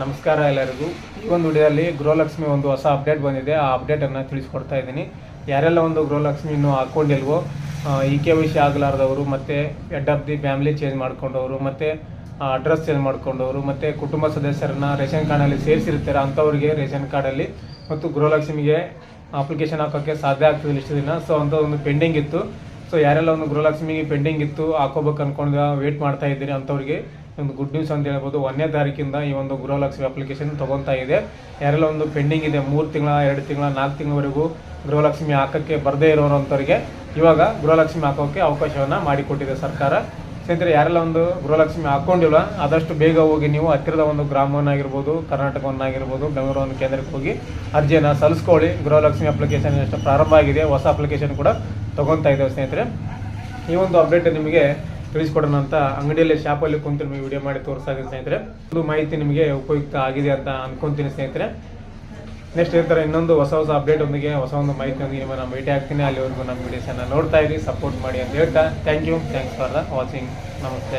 ನಮಸ್ಕಾರ ಎಲ್ಲರಿಗೂ. ಈ ಒಂದು ವಿಡಿಯೋದಲ್ಲಿ ಗೃಹಲಕ್ಷ್ಮಿ ಒಂದು ಹೊಸ ಅಪ್ಡೇಟ್ ಬಂದಿದೆ. ಆ ಅಪ್ಡೇಟನ್ನು ತಿಳಿಸ್ಕೊಡ್ತಾ ಇದ್ದೀನಿ. ಯಾರೆಲ್ಲ ಒಂದು ಗೃಹಲಕ್ಷ್ಮಿ ಇನ್ನೂ ಹಾಕ್ಕೊಂಡಿಲ್ವೋ ಇ ಕೆ ವಿಷಯ ಆಗಲಾರ್ದವರು, ಮತ್ತು head of the family change ಮಾಡ್ಕೊಂಡವರು, ಮತ್ತು ಅಡ್ರೆಸ್ ಚೇಂಜ್ ಮಾಡ್ಕೊಂಡವರು, ಮತ್ತು ಕುಟುಂಬ ಸದಸ್ಯರನ್ನ ರೇಷನ್ ಕಾರ್ಡಲ್ಲಿ ಸೇರಿಸಿರ್ತಾರೆ ಅಂಥವ್ರಿಗೆ ರೇಷನ್ ಕಾರ್ಡಲ್ಲಿ, ಮತ್ತು ಗೃಹಲಕ್ಷ್ಮಿಗೆ ಅಪ್ಲಿಕೇಶನ್ ಹಾಕೋಕ್ಕೆ ಸಾಧ್ಯ ಆಗ್ತದೆ ಇಷ್ಟು ದಿನ. ಸೊ ಅಂತ ಒಂದು ಪೆಂಡಿಂಗ್ ಇತ್ತು. ಸೊ, ಯಾರೆಲ್ಲ ಒಂದು ಗೃಹಲಕ್ಷ್ಮಿಗೆ ಪೆಂಡಿಂಗ್ ಇತ್ತು ಹಾಕೋಬೇಕು ಅಂದ್ಕೊಂಡು ವೇಟ್ ಮಾಡ್ತಾ ಇದ್ದೀರಿ ಅಂಥವ್ರಿಗೆ ಒಂದು ಗುಡ್ ನ್ಯೂಸ್ ಅಂತ ಹೇಳ್ಬೋದು. ಒಂದನೇ ತಾರೀಕಿಂದ ಈ ಒಂದು ಗೃಹಲಕ್ಷ್ಮಿ ಅಪ್ಲಿಕೇಶನ್ ತೊಗೊತಾ ಇದೆ. ಯಾರೆಲ್ಲ ಒಂದು ಪೆಂಡಿಂಗ್ ಇದೆ, ಮೂರು ತಿಂಗಳ, ಎರಡು ತಿಂಗಳ, ನಾಲ್ಕು ತಿಂಗಳವರೆಗೂ ಗೃಹಲಕ್ಷ್ಮಿ ಹಾಕೋಕ್ಕೆ ಬರದೇ ಇರೋರಂಥವ್ರಿಗೆ ಇವಾಗ ಗೃಹಲಕ್ಷ್ಮಿ ಹಾಕೋಕ್ಕೆ ಅವಕಾಶವನ್ನು ಮಾಡಿಕೊಟ್ಟಿದೆ ಸರ್ಕಾರ. ಸ್ನೇಹಿತರೆ, ಯಾರೆಲ್ಲ ಒಂದು ಗೃಹಲಕ್ಷ್ಮಿ ಹಾಕೊಂಡಿಲ್ಲ, ಆದಷ್ಟು ಬೇಗ ಹೋಗಿ ನೀವು ಹತ್ತಿರದ ಒಂದು ಗ್ರಾಮವನ್ನಾಗಿರ್ಬೋದು, ಕರ್ನಾಟಕವನ್ನಾಗಿರ್ಬೋದು ಬೆಂಗಳೂರು ಒಂದು ಕೇಂದ್ರಕ್ಕೆ ಹೋಗಿ ಅರ್ಜಿಯನ್ನು ಸಲ್ಲಿಸ್ಕೊಳ್ಳಿ. ಗೃಹಲಕ್ಷ್ಮಿ ಅಪ್ಲಿಕೇಶನ್ ಎಷ್ಟು ಪ್ರಾರಂಭ ಆಗಿದೆ. ಹೊಸ ಅಪ್ಲಿಕೇಶನ್ ಕೂಡ ತೊಗೊತಾ ಇದ್ದೇವೆ ಸ್ನೇಹಿತರೆ. ಈ ಒಂದು ಅಪ್ಡೇಟ್ ನಿಮಗೆ ತಿಳಿಸ್ಕೊಡೋಣ ಅಂತ ಅಂಗಡಿಯಲ್ಲಿ ಶಾಪಲ್ಲಿ ಕುಂತು ನಿಮಗೆ ವಿಡಿಯೋ ಮಾಡಿ ತೋರಿಸ್ತಾ ಸ್ನೇಹಿತರೆ. ಒಂದು ಮಾಹಿತಿ ನಿಮಗೆ ಉಪಯುಕ್ತ ಆಗಿದೆ ಅಂತ ಅನ್ಕೊಂತೀನಿ ಸ್ನೇಹಿತರೆ. ನೆಕ್ಸ್ಟ್ ಥರ ಇನ್ನೊಂದು ಹೊಸ ಹೊಸ ಅಪ್ಡೇಟ್ ಒಂದಿಗೆ ಹೊಸ ಒಂದು ಮಾಹಿತಿಯೊಂದಿಗೆ ನಾನು ಭೇಟಿ ಆಗ್ತೀನಿ. ಅಲ್ಲಿವರೆಗೂ ನಮ್ಮ ವಿಡಿಯೋಸನ್ನು ನೋಡ್ತಾ ಇರಿ ಸಪೋರ್ಟ್ ಮಾಡಿ ಅಂತ ಹೇಳ್ತಾ thank you thanks for the watching ನಮಸ್ತೆ.